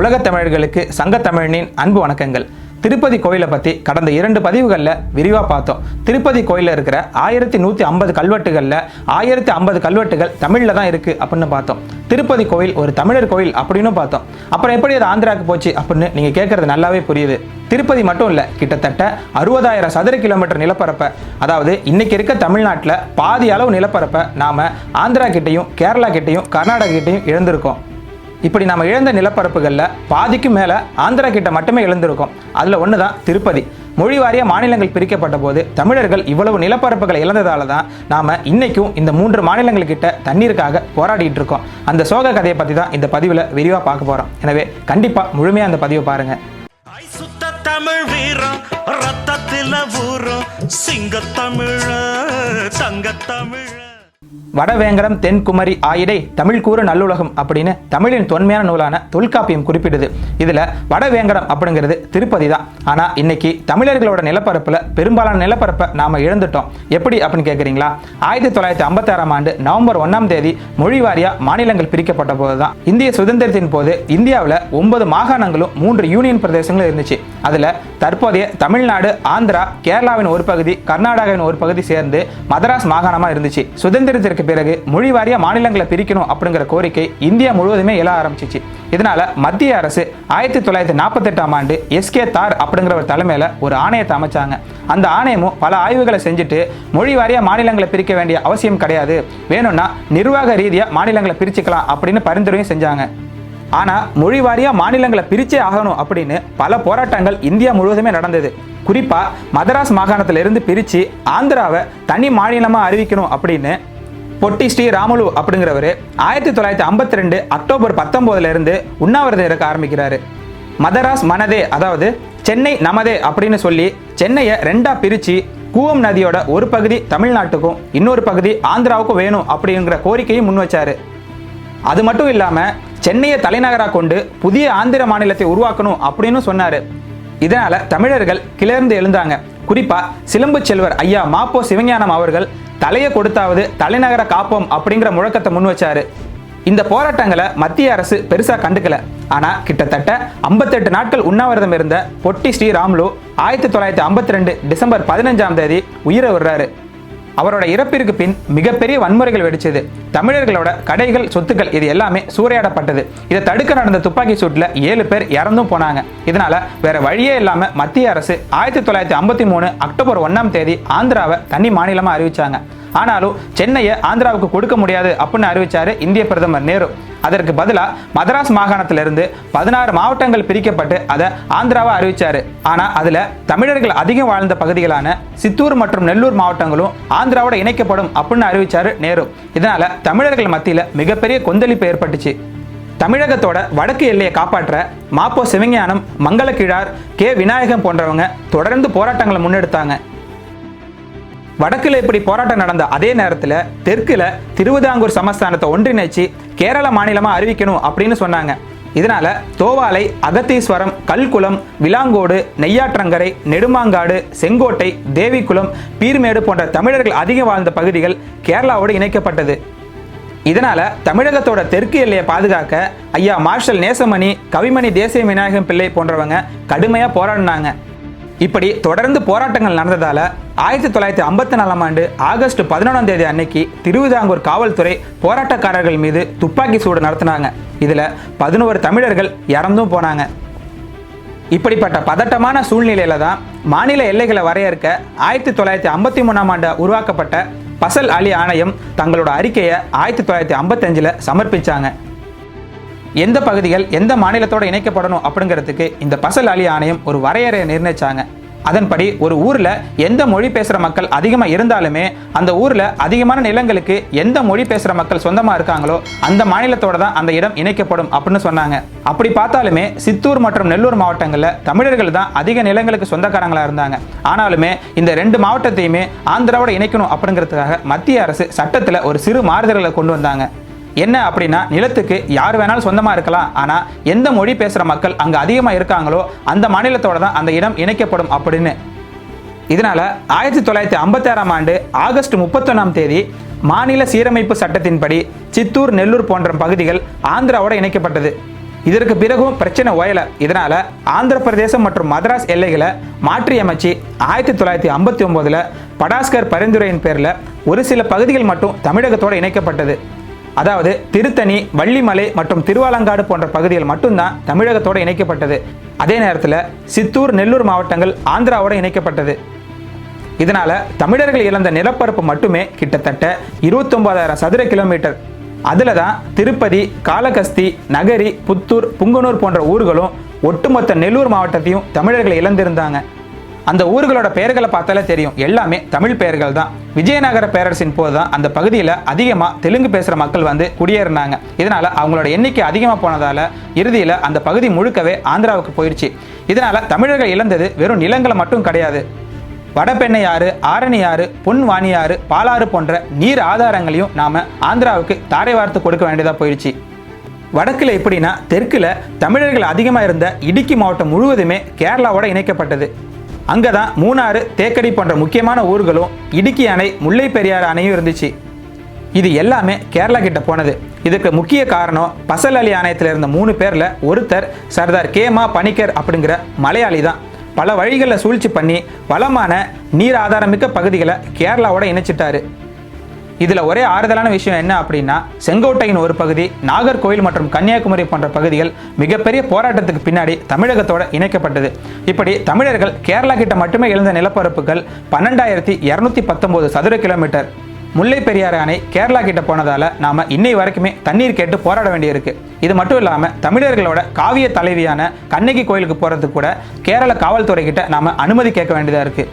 உலகத் தமிழர்களுக்கு சங்கத் தமிழனின் அன்பு வணக்கங்கள். திருப்பதி கோயிலை பற்றி கடந்த இரண்டு பதிவுகளில் விரிவாக பார்த்தோம். திருப்பதி கோயிலில் இருக்கிற ஆயிரத்தி நூற்றி ஐம்பது கல்வெட்டுகளில் ஆயிரத்தி ஐம்பது கல்வெட்டுகள் தமிழில் தான் இருக்குது அப்படின்னு பார்த்தோம். திருப்பதி கோயில் ஒரு தமிழர் கோயில் அப்படின்னு பார்த்தோம். அப்புறம் எப்படி அது ஆந்திராவுக்கு போச்சு அப்படின்னு நீங்கள் கேட்குறது நல்லாவே புரியுது. திருப்பதி மட்டும் இல்லை கிட்டத்தட்ட அறுபதாயிரம் சதுர கிலோமீட்டர் நிலப்பரப்பை அதாவது இன்னைக்கு இருக்க தமிழ்நாட்டில் பாதி அளவு நிலப்பரப்பை நாம் ஆந்திரா கிட்டேயும் கேரளா கிட்டேயும் கர்நாடகா கிட்டேயும் இழந்திருக்கோம். இப்படி நம்ம இழந்த நிலப்பரப்புகளில் பாதிக்கும் மேலே ஆந்திரா கிட்ட மட்டுமே இழந்திருக்கோம். அதில் ஒன்று தான் திருப்பதி. மொழி வாரிய மாநிலங்கள் பிரிக்கப்பட்ட போது தமிழர்கள் இவ்வளவு நிலப்பரப்புகளை இழந்ததால தான் நாம் இன்னைக்கும் இந்த மூன்று மாநிலங்கள்கிட்ட தண்ணீருக்காக போராடிட்டு இருக்கோம். அந்த சோக கதையை பற்றி தான் இந்த பதிவில் விரிவாக பார்க்க போகிறோம் எனவே கண்டிப்பாக முழுமையாக அந்த பதிவை பாருங்கள் தமிழ் வீரம் ரத்தத்தில ஊறும். சிங்க தமிழ தங்க தமிழ வடவேங்கடம் தென்குமரி ஆயிடை தமிழ் கூறு நல்லுலகம் அப்படின்னு தமிழின் தொன்மையான நூலான தொல்காப்பியம் குறிப்பிடுது. இதுல வடவேங்கடம் அப்படிங்கிறது திருப்பதி தான். ஆனா இன்னைக்கு தமிழர்களோட நிலப்பரப்புல பெரும்பாலான நிலப்பரப்பை நாம இழந்துட்டோம். எப்படி அப்படின்னு கேக்குறீங்களா? ஆயிரத்தி தொள்ளாயிரத்தி ஐம்பத்தாறாம் ஆண்டு நவம்பர் ஒன்னாம் தேதி மொழி வாரியா மாநிலங்கள் பிரிக்கப்பட்ட போதுதான். இந்திய சுதந்திரத்தின் போது இந்தியாவில் ஒன்பது மாகாணங்களும் மூன்று யூனியன் பிரதேசங்களும் இருந்துச்சு. அதுல தற்போதைய தமிழ்நாடு ஆந்திரா கேரளாவின் ஒரு பகுதி கர்நாடகாவின் ஒரு பகுதி சேர்ந்து மதராஸ் மாகாணமா இருந்துச்சு. சுதந்திர சுதந்திரத்திற்கு பிறகு மொழி வாரிய மாநிலங்களை பிரிக்கணும் அப்படிங்கிற கோரிக்கை இந்தியா முழுவதுமே எழ ஆரம்பிச்சிச்சு. இதனால மத்திய அரசு ஆயிரத்தி தொள்ளாயிரத்தி நாற்பத்தெட்டாம் ஆண்டு எஸ்கே தார் அப்படிங்கிற ஒரு தலைமையில ஒரு ஆணையத்தை அமைச்சாங்க. அந்த ஆணையமும் பல ஆய்வுகளை செஞ்சுட்டு மொழி வாரிய மாநிலங்களை பிரிக்க வேண்டிய அவசியம் கிடையாது. வேணும்னா நிர்வாக ரீதியா மாநிலங்களை பிரிச்சுக்கலாம் அப்படின்னு பரிந்துரையும் செஞ்சாங்க. ஆனால் மொழி வாரியா மாநிலங்களை பிரிச்சே ஆகணும் அப்படின்னு பல போராட்டங்கள் இந்தியா முழுவதுமே நடந்தது. குறிப்பா மதராஸ் மாகாணத்திலிருந்து பிரித்து ஆந்திராவை தனி மாநிலமா அறிவிக்கணும் அப்படின்னு பொட்டி ஸ்ரீ ராமுலு அப்படிங்கிறவர் ஆயிரத்தி தொள்ளாயிரத்தி ஐம்பத்தி ரெண்டு அக்டோபர் பத்தொன்பதுல இருந்து உண்ணாவிரதம் இருக்க ஆரம்பிக்கிறாரு. மதராஸ் மனதே அதாவது சென்னை நமதே அப்படின்னு சொல்லி சென்னையை ரெண்டா பிரித்து கூவம் நதியோட ஒரு பகுதி தமிழ்நாட்டுக்கும் இன்னொரு பகுதி ஆந்திராவுக்கும் வேணும் அப்படிங்கிற கோரிக்கையும் முன் வச்சாரு. அது மட்டும் இல்லாமல் சென்னையை தலைநகராக கொண்டு புதிய ஆந்திர மாநிலத்தை உருவாக்கணும் அப்படின்னு சொன்னார். இதனால் தமிழர்கள் கிளர்ந்து எழுந்தாங்க. குறிப்பாக சிலம்பு செல்வர் ஐயா மாப்போ சிவஞானம் அவர்கள் தலையை கொடுத்தாவது தலைநகர காப்போம் அப்படிங்கிற முழக்கத்தை முன் வச்சாரு. இந்த போராட்டங்களை மத்திய அரசு பெருசா கண்டுக்கல. ஆனா கிட்டத்தட்ட 58 நாட்கள் உண்ணாவிரதம் இருந்த பொட்டி ஸ்ரீ ராம்லு ஆயிரத்தி தொள்ளாயிரத்தி ஐம்பத்தி ரெண்டு டிசம்பர் பதினஞ்சாம் தேதி உயிரை விடுறாரு. அவரோட இறப்பிற்கு பின் மிகப்பெரிய வன்முறைகள் வெடிச்சது. தமிழர்களோட கடைகள் சொத்துக்கள் இது எல்லாமே சூறையாடப்பட்டது. இதை தடுக்க நடந்த துப்பாக்கி சூட்டில் ஏழு பேர் இறந்தும் போனாங்க. இதனால வேற வழியே இல்லாமல் மத்திய அரசு ஆயிரத்தி தொள்ளாயிரத்தி ஐம்பத்தி மூணு அக்டோபர் ஒன்றாம் தேதி ஆந்திராவை தனி மாநிலமாக அறிவிச்சாங்க. ஆனாலும் சென்னையை ஆந்திராவுக்கு கொடுக்க முடியாது அப்படின்னு அறிவிச்சாரு இந்திய பிரதமர் நேரு. அதற்கு பதிலா மதராஸ் மாகாணத்திலிருந்து பதினாறு மாவட்டங்கள் பிரிக்கப்பட்டு அதை ஆந்திராவா அறிவிச்சாரு. ஆனா அதுல தமிழர்கள் அதிகம் வாழ்ந்த பகுதிகளான சித்தூர் மற்றும் நெல்லூர் மாவட்டங்களும் ஆந்திராவோட இணைக்கப்படும் அப்படின்னு அறிவிச்சாரு நேரு. இதனால தமிழர்கள் மத்தியில மிகப்பெரிய கொந்தளிப்பு ஏற்பட்டுச்சு. தமிழகத்தோட வடக்கு எல்லையை காப்பாற்ற மாப்போ சிவஞானம் மங்களக்கிழார் கே விநாயகம் போன்றவங்க தொடர்ந்து போராட்டங்களை முன்னெடுத்தாங்க. வடக்கில் இப்படி போராட்டம் நடந்த அதே நேரத்தில் தெற்குல திருவிதாங்கூர் சமஸ்தானத்தை ஒன்றிணைச்சு கேரள மாநிலமாக அறிவிக்கணும் அப்படின்னு சொன்னாங்க. இதனால தோவாலை அகத்தீஸ்வரம் கல்குளம் விலாங்கோடு நெய்யாற்றங்கரை நெடுமாங்காடு செங்கோட்டை தேவிக்குளம் பீர்மேடு போன்ற தமிழர்கள் அதிகம் வாழ்ந்த பகுதிகள் கேரளாவோடு இணைக்கப்பட்டது. இதனால தமிழகத்தோட தெற்கு எல்லையை பாதுகாக்க ஐயா மார்ஷல் நேசமணி கவிமணி தேசிய விநாயகம் பிள்ளை போன்றவங்க கடுமையாக போராடினாங்க. இப்படி தொடர்ந்து போராட்டங்கள் நடந்ததால ஆயிரத்தி தொள்ளாயிரத்தி ஐம்பத்தி நாலாம் ஆண்டு ஆகஸ்ட் பதினொன்றாம் தேதி அன்னைக்கு திருவிதாங்கூர் காவல்துறை போராட்டக்காரர்கள் மீது துப்பாக்கி சூடு நடத்தினாங்க. இதுல பதினோரு தமிழர்கள் இறந்தும் போனாங்க. இப்படிப்பட்ட பதட்டமான சூழ்நிலையில தான் மாநில எல்லைகளை வரையறுக்க ஆயிரத்தி தொள்ளாயிரத்தி ஐம்பத்தி மூணாம் ஆண்டு உருவாக்கப்பட்ட பசல் அலி ஆணையம் தங்களோட அறிக்கையை ஆயிரத்தி தொள்ளாயிரத்தி ஐம்பத்தஞ்சில் சமர்ப்பிச்சாங்க. எந்த பகுதிகள் எந்த மாநிலத்தோட இணைக்கப்படணும் அப்படிங்கிறதுக்கு இந்த பசல் அலி ஆணையம் ஒரு வரையறையை நிர்ணயிச்சாங்க. அதன்படி ஒரு ஊர்ல எந்த மொழி பேசுற மக்கள் அதிகமா இருந்தாலுமே அந்த ஊர்ல அதிகமான நிலங்களுக்கு எந்த மொழி பேசுற மக்கள் சொந்தமா இருக்காங்களோ அந்த மாநிலத்தோட தான் அந்த இடம் இணைக்கப்படும் அப்படின்னு சொன்னாங்க. அப்படி பார்த்தாலுமே சித்தூர் மற்றும் நெல்லூர் மாவட்டங்கள்ல தமிழர்கள் தான் அதிக நிலங்களுக்கு சொந்தக்காரங்களா இருந்தாங்க. ஆனாலுமே இந்த ரெண்டு மாவட்டத்தையுமே ஆந்திராவோட இணைக்கணும் அப்படிங்கிறதுக்காக மத்திய அரசு சட்டத்துல ஒரு சிறு மாறுதல்களை கொண்டு வந்தாங்க. என்ன அப்படின்னா நிலத்துக்கு யார் வேணாலும் சொந்தமாக இருக்கலாம். ஆனால் எந்த மொழி பேசுகிற மக்கள் அங்கே அதிகமாக இருக்காங்களோ அந்த மாநிலத்தோட தான் அந்த இடம் இணைக்கப்படும் அப்படின்னு. இதனால் ஆயிரத்தி தொள்ளாயிரத்தி ஐம்பத்தாறாம் ஆண்டு ஆகஸ்ட் முப்பத்தொன்னாம் தேதி மாநில சீரமைப்பு சட்டத்தின்படி சித்தூர் நெல்லூர் போன்ற பகுதிகள் ஆந்திராவோட இணைக்கப்பட்டது. இதற்கு பிறகும் பிரச்சனை ஓயல. இதனால ஆந்திர பிரதேசம் மற்றும் மதராஸ் எல்லைகளை மாற்றியமைச்சு ஆயிரத்தி தொள்ளாயிரத்தி ஐம்பத்தி ஒன்பதுல படாஸ்கர் பரிந்துரையின் பேரில் ஒரு சில பகுதிகள் மட்டும் தமிழகத்தோடு இணைக்கப்பட்டது. அதாவது திருத்தணி வள்ளிமலை மற்றும் திருவாலங்காடு போன்ற பகுதிகள் மட்டும்தான் தமிழகத்தோடு இணைக்கப்பட்டது. அதே நேரத்தில் சித்தூர் நெல்லூர் மாவட்டங்கள் ஆந்திராவோட இணைக்கப்பட்டது. இதனால தமிழர்கள் இழந்த நிலப்பரப்பு மட்டுமே கிட்டத்தட்ட இருபத்தொன்பதாயிரம் சதுர கிலோமீட்டர். அதில் தான் திருப்பதி காளகஸ்தி நகரி புத்தூர் புங்கனூர் போன்ற ஊர்களும் ஒட்டுமொத்த நெல்லூர் மாவட்டத்தையும் தமிழர்கள் இழந்திருந்தாங்க. அந்த ஊர்களோட பெயர்களை பார்த்தாலே தெரியும். எல்லாமே தமிழ் பெயர்கள் தான். விஜயநகர பேரரசின் போது தான் அந்த பகுதியில் அதிகமாக தெலுங்கு பேசுகிற மக்கள் வந்து குடியேறினாங்க. இதனால் அவங்களோட எண்ணிக்கை அதிகமாக போனதால் இறுதியில் அந்த பகுதி முழுக்கவே ஆந்திராவுக்கு போயிடுச்சு இதனால் தமிழர்கள் இழந்தது வெறும் நிலங்களை மட்டும் கிடையாது. வடபெண்ணையாறு ஆரணியாறு பொன்வாணியாறு பாலாறு போன்ற நீர் ஆதாரங்களையும் நாம் ஆந்திராவுக்கு தாரை வார்த்து கொடுக்க வேண்டியதாக போயிடுச்சு வடக்கில் எப்படின்னா தெற்கில் தமிழர்கள் அதிகமாக இருந்த இடுக்கி மாவட்டம் முழுவதுமே கேரளாவோட இணைக்கப்பட்டது. அங்கே தான் மூணாறு தேக்கடி போன்ற முக்கியமான ஊர்களும் இடுக்கி அணை முல்லை பெரியாறு அணையும் இருந்துச்சு. இது எல்லாமே கேரளா கிட்ட போனது. இதுக்கு முக்கிய காரணம் பசல் அலி ஆணையத்தில் இருந்த மூணு பேரில் ஒருத்தர் சர்தார் கேமா பணிக்கர் அப்படிங்கிற மலையாளி தான். பல வழிகளில் சூழ்ச்சி பண்ணி வளமான நீர் ஆதாரமிக்க பகுதிகளை கேரளாவோட இணைச்சிட்டாரு. இதுல ஒரே ஆறுதலான விஷயம் என்ன அப்படின்னா செங்கோட்டையின் ஒரு பகுதி நாகர்கோவில் மற்றும் கன்னியாகுமரி போன்ற பகுதிகள் மிகப்பெரிய போராட்டத்துக்கு பின்னாடி தமிழகத்தோட இணைக்கப்பட்டது. இப்படி தமிழர்கள் கேரளா கிட்ட மட்டுமே எழுந்த நிலப்பரப்புகள் பன்னெண்டாயிரத்தி இரநூத்தி பத்தொன்பது சதுர கிலோமீட்டர். முல்லை பெரியாறு அணை கேரளா கிட்ட போனதால நாம இன்னை வரைக்குமே தண்ணீர் கேட்டு போராட வேண்டியிருக்கு. இது மட்டும் இல்லாம தமிழர்களோட காவிய தலைவியான கண்ணகி கோயிலுக்கு போறதுக்கு கூட கேரள காவல்துறை கிட்ட நாம அனுமதி கேட்க வேண்டியதா இருக்கு.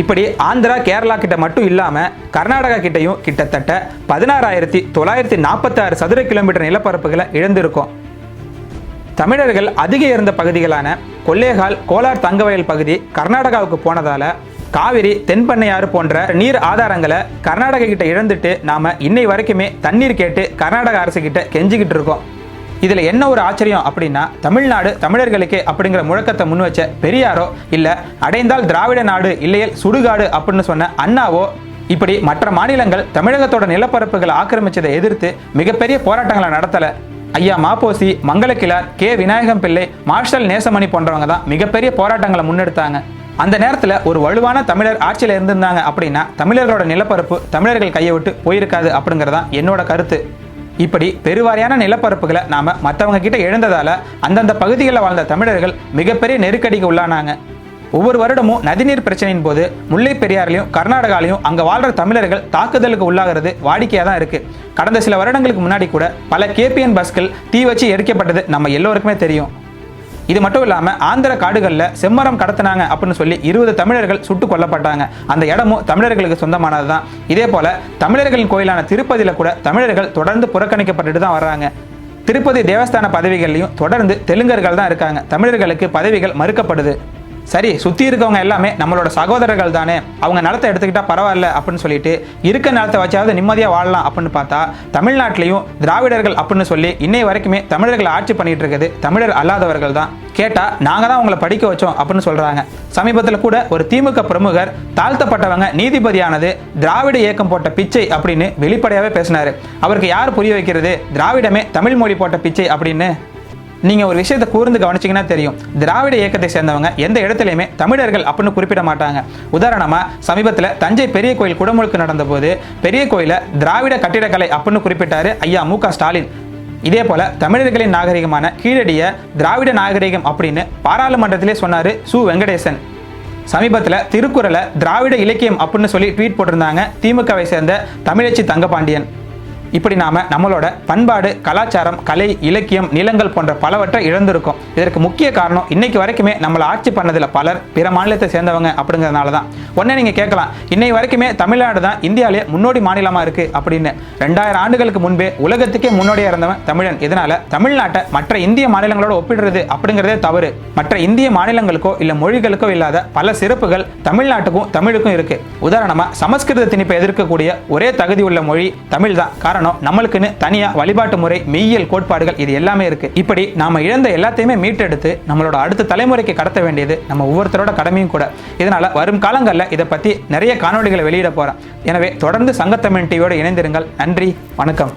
இப்படி ஆந்திரா கேரளா கிட்ட மட்டும் இல்லாம கர்நாடகா கிட்டையும் கிட்டத்தட்ட பதினாறாயிரத்தி தொள்ளாயிரத்தி நாற்பத்தாறு சதுர கிலோமீட்டர் நிலப்பரப்புகளை இழந்திருக்கோம். தமிழர்கள் அதிக இருந்த பகுதிகளான கொள்ளேகால் கோலார் தங்கவயல் பகுதி கர்நாடகாவுக்கு போனதால காவிரி தென்பண்ணையாறு போன்ற நீர் ஆதாரங்களை கர்நாடகா கிட்ட இழந்துட்டு நாம இன்னை வரைக்குமே தண்ணீர் கேட்டு கர்நாடக அரசு கிட்ட கெஞ்சிக்கிட்டு இருக்கோம். இதுல என்ன ஒரு ஆச்சரியம் அப்படின்னா தமிழ்நாடு தமிழர்களுக்கு அப்படிங்கிற முழக்கத்தை முன் வச்ச பெரியாரோ இல்லை அடைந்தால் திராவிட நாடு இல்லையேல் சுடுகாடு அப்படின்னு சொன்ன அண்ணாவோ இப்படி மற்ற மாநிலங்கள் தமிழகத்தோட நிலப்பரப்புகளை ஆக்கிரமிச்சதை எதிர்த்து மிகப்பெரிய போராட்டங்களை நடத்தல. ஐயா மாப்போசி மங்களக்கிழார் கே விநாயகம் பிள்ளை மார்ஷல் நேசமணி போன்றவங்க தான் மிகப்பெரிய போராட்டங்களை முன்னெடுத்தாங்க. அந்த நேரத்தில் ஒரு வலுவான தமிழர் ஆட்சியில் இருந்திருந்தாங்க அப்படின்னா தமிழர்களோட நிலப்பரப்பு தமிழர்கள் கையை விட்டு போயிருக்காது அப்படிங்கிறதான் என்னோட கருத்து. இப்படி பெருவாரியான நிலப்பரப்புகளை நாம மற்றவங்க கிட்ட இழந்ததால அந்தந்த பகுதிகளில் வாழ்ந்த தமிழர்கள் மிகப்பெரிய நெருக்கடிக்கு உள்ளானாங்க. ஒவ்வொரு வருடமும் நதிநீர் பிரச்சனையின் போது முல்லை பெரியாரிலையும் கர்நாடகாலையும் அங்க வாழ்ற தமிழர்கள் தாக்குதலுக்கு உள்ளாகிறது வாடிக்கையா தான் இருக்கு. கடந்த சில வருடங்களுக்கு முன்னாடி கூட பல கேபிஎன் பஸ்கள் தீ வச்சு எரிக்கப்பட்டது நம்ம எல்லோருக்குமே தெரியும். இது மட்டும் இல்லாமல் ஆந்திர காடுகளில் செம்மரம் கடத்தினாங்க அப்படின்னு சொல்லி இருபது தமிழர்கள் சுட்டு கொல்லப்பட்டாங்க. அந்த இடமும் தமிழர்களுக்கு சொந்தமானது தான் இதே போல தமிழர்களின் கோயிலான திருப்பதியில் கூட தமிழர்கள் தொடர்ந்து புறக்கணிக்கப்பட்டுட்டு தான் வர்றாங்க. திருப்பதி தேவஸ்தான பதவிகள்லையும் தொடர்ந்து தெலுங்கர்கள் தான் இருக்காங்க. தமிழர்களுக்கு பதவிகள் மறுக்கப்படுது. சரி சுத்தி இருக்கவங்க எல்லாமே நம்மளோட சகோதரர்கள் தானே. அவங்க நிலத்தை எடுத்துக்கிட்டா பரவாயில்ல அப்படின்னு சொல்லிட்டு இருக்க நிலத்தை வச்சாவது நிம்மதியா வாழலாம் அப்படின்னு பார்த்தா தமிழ்நாட்டிலையும் திராவிடர்கள் அப்படின்னு சொல்லி இன்னை வரைக்குமே தமிழர்களை ஆட்சி பண்ணிட்டு இருக்குது. தமிழர் அல்லாதவர்கள் தான். கேட்டா நாங்க தான் உங்களை படிக்க வச்சோம் அப்படின்னு சொல்றாங்க. சமீபத்தில் கூட ஒரு திமுக பிரமுகர் தாழ்த்தப்பட்டவங்க நீதிபதியானது திராவிட இயக்கம் போட்ட பிச்சை அப்படின்னு வெளிப்படையாவே பேசினாரு. அவருக்கு யார் புரிய வைக்கிறது? திராவிடமே தமிழ் மொழி போட்ட பிச்சை அப்படின்னு நீங்கள் ஒரு விஷயத்தை கூர்ந்து கவனிச்சீங்கன்னா தெரியும். திராவிட இயக்கத்தை சேர்ந்தவங்க எந்த இடத்துலையுமே தமிழர்கள் அப்படின்னு குறிப்பிட மாட்டாங்க. உதாரணமாக சமீபத்தில் தஞ்சை பெரிய கோயில் குடமுழுக்கு நடந்தபோது பெரிய கோயிலை திராவிட கட்டிடக்கலை அப்படின்னு குறிப்பிட்டார் ஐயா மு ஸ்டாலின். இதே போல தமிழர்களின் நாகரிகமான கீழடிய திராவிட நாகரிகம் அப்படின்னு பாராளுமன்றத்திலே சொன்னார் சு. வெங்கடேசன். சமீபத்தில் திருக்குறளை திராவிட இலக்கியம் அப்படின்னு சொல்லி ட்வீட் போட்டிருந்தாங்க திமுகவை சேர்ந்த தமிழச்சி தங்கபாண்டியன். இப்படி நாம நம்மளோட பண்பாடு கலாச்சாரம் கலை இலக்கியம் நிலங்கள் போன்ற பலவற்றை இழந்திருக்கோம். இதற்கு முக்கிய காரணம் இன்னைக்கு வரைக்குமே நம்மளை ஆட்சி பண்ணதில் பலர் பிற மாநிலத்தை சேர்ந்தவங்க அப்படிங்கிறதுனால தான். உடனே நீங்க கேட்கலாம். இன்னை வரைக்குமே தமிழ்நாடு தான் இந்தியாவிலே முன்னோடி மாநிலமா இருக்கு அப்படின்னு. ரெண்டாயிரம் ஆண்டுகளுக்கு முன்பே உலகத்துக்கே முன்னோடியா இருந்தவன் தமிழன். இதனால தமிழ்நாட்டை மற்ற இந்திய மாநிலங்களோட ஒப்பிடுறது அப்படிங்கிறதே தவறு. மற்ற இந்திய மாநிலங்களுக்கோ இல்ல மொழிகளுக்கோ இல்லாத பல சிறப்புகள் தமிழ்நாட்டுக்கும் தமிழுக்கும் இருக்கு. உதாரணமா சமஸ்கிருத திணிப்பை எதிர்க்கக்கூடிய ஒரே தகுதி உள்ள மொழி தமிழ் தான். காரணம் நம்மளுக்குன்னு தனியா வழிபாட்டு முறை மெய்யியல் கோட்பாடுகள் இது எல்லாமே இருக்கு. இப்படி நாம இழந்த எல்லாத்தையுமே மீட்டெடுத்து நம்மளோட அடுத்த தலைமுறைக்கு கடத்த வேண்டியது நம்ம ஒவ்வொருத்தரோட கடமையும் கூட. இதனால வரும் காலங்களில் இதை பத்தி நிறைய காணொளிகளை வெளியிட போறோம். எனவே தொடர்ந்து சங்கத்தமிழ் டிவியோடு இணைந்திருங்கள். நன்றி வணக்கம்.